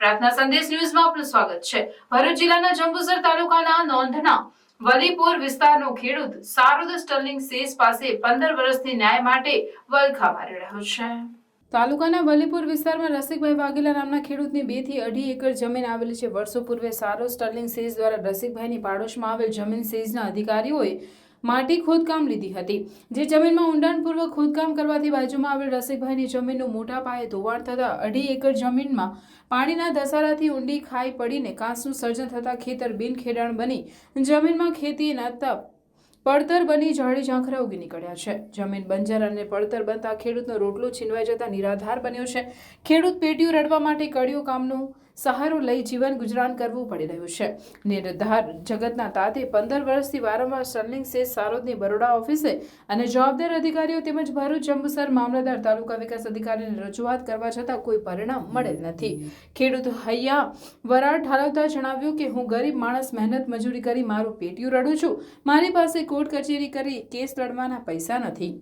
પ્રાર્થના સંદેશ ન્યૂઝમાં આપનું સ્વાગત છે. ભરૂચ જિલ્લાના જંબુસર તાલુકાના નોંધના વલીપુર વિસ્તારનો ખેડૂત સારુદ સ્ટર્લિંગ સેસ પાસે પંદર વર્ષથી ન્યાય માટે વલખા મારી રહ્યો છે. તાલુકાના વલીપુર વિસ્તારમાં રસિકભાઈ વાઘેલા નામના ખેડૂતની બેથી અઢી એકર જમીન આવેલી છે. વર્ષો પૂર્વે સારો સ્ટર્લિંગ સેઝ દ્વારા રસિકભાઈની પાડોશમાં આવેલ જમીન સીઝના અધિકારીઓએ માટી ખોદકામ લીધી હતી. જે જમીનમાં ઊંડાણપૂર્વક ખોદકામ કરવાથી બાજુમાં આવેલ રસિકભાઈની જમીનનું મોટા પાયે ધોવાણ થતાં અઢી એકર જમીનમાં પાણીના ધસારાથી ઊંડી ખાઈ પડીને કાંસનું સર્જન થતાં ખેતર બિનખેડાણ બની જમીનમાં ખેતીના તપ પડતર બની ઝાડી ઝાંખરા ઉગી નીકળ્યા છે. જમીન બંજર અને પડતર બનતા ખેડૂતનો રોટલો છીનવાઈ જતા નિરાધાર બન્યો છે. ખેડૂત પેટીયું રડવા માટે કડિયું કામનો સહારો લઈ જીવન ગુજરાન કરવું પડી રહ્યું છે. નિર્ધાર જગતના તાતે પંદર વર્ષથી વારંવાર સ્ટર્લિંગ સેસ સારોદની બરોડા ઓફિસે અને જવાબદાર અધિકારીઓ તેમજ ભરૂચ, જંબુસર, મામલતદાર, તાલુકા વિકાસ અધિકારીને રજૂઆત કરવા છતાં કોઈ પરિણામ મળેલ નથી. ખેડૂત હૈયા વરાળ ઠાલવતા જણાવ્યું કે, હું ગરીબ માણસ, મહેનત મજૂરી કરી મારું પેટીયું રડું છું. મારી પાસે કોર્ટ કચેરી કરી કેસ લડવાના પૈસા નથી.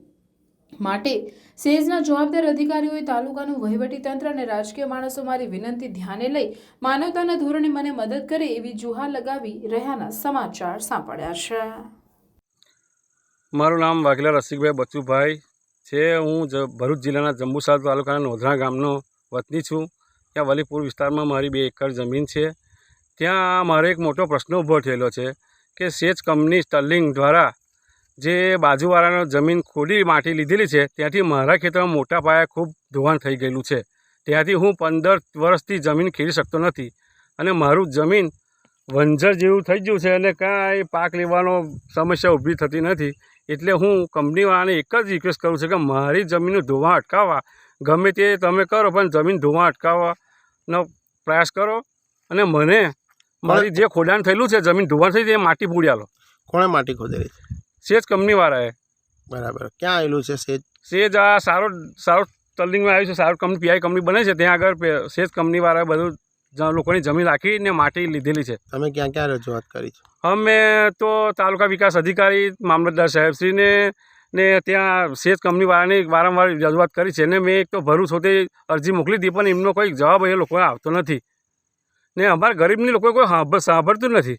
માટે સેઝના જવાબદાર અધિકારીઓએ તાલુકાનું વહીવટી તંત્ર અને રાજકીય માણસો મારી વિનંતી ધ્યાને લઈ માનવતાના ધોરણે મને મદદ કરે એવી જુહાર લગાવી રહ્યાના સમાચાર સાંપડ્યા છે. મારું નામ વાઘેલા રસિકભાઈ બચુભાઈ છે. હું ભરૂચ જિલ્લાના જંબુસર તાલુકાના નોધરા ગામનો વતની છું. ત્યાં વલીપુર વિસ્તારમાં મારી બે એકર જમીન છે. ત્યાં મારે એક મોટો પ્રશ્ન ઊભો થયેલો છે કે સેચ કંપની સ્ટર્લિંગ દ્વારા જે બાજુવાળાનો જમીન ખોદી માટી લીધેલી છે, ત્યાંથી મારા ખેતરમાં મોટા પાયે ખૂબ ધોવાણ થઈ ગયેલું છે. ત્યાંથી હું પંદર વર્ષથી જમીન ખેડી શકતો નથી અને મારું જમીન વંજર જેવું થઈ ગયું છે અને કાંઈ પાક લેવાનો સમસ્યા ઊભી થતી નથી. એટલે હું કંપનીવાળાને એક જ રિક્વેસ્ટ કરું છું કે મારી જમીનનું ધોવાણ અટકાવવા. ગમે તે તમે કરો, પણ જમીન ધોવાણ અટકાવવાનો પ્રયાસ કરો અને મને મારી જે ખોડાણ થયેલું છે, જમીન ધોવાણ થઈ તે માટી પૂરી આલો. કોણે માટી ખોદેલી? છે સેજ કંપનીવાળાએ બરાબર. ક્યાં આવેલું છે સેજ? સેજ આ સારો સારો તલિંગમાં આવ્યું છે સારો કંપની પીઆઈ કંપની બને છે ત્યાં આગળ સેજ કંપનીવાળાએ બધું લોકોની જમીન રાખીને માટી લીધેલી છે. તમે ક્યાં ક્યાં રજૂઆત કરી છે? અમે તો તાલુકા વિકાસ અધિકારી મામલતદાર સાહેબશ્રીને ને ત્યાં સેજ કંપનીવાળાની વારંવાર રજૂઆત કરી છે ને મેં એક તો ભરૂચ હોતે અરજી મોકલી હતી પણ એમનો કોઈ જવાબ એ લોકોને આવતો નથી. ને અમારા ગરીબની લોકો કોઈ સાંભ- સાંભળતું નથી.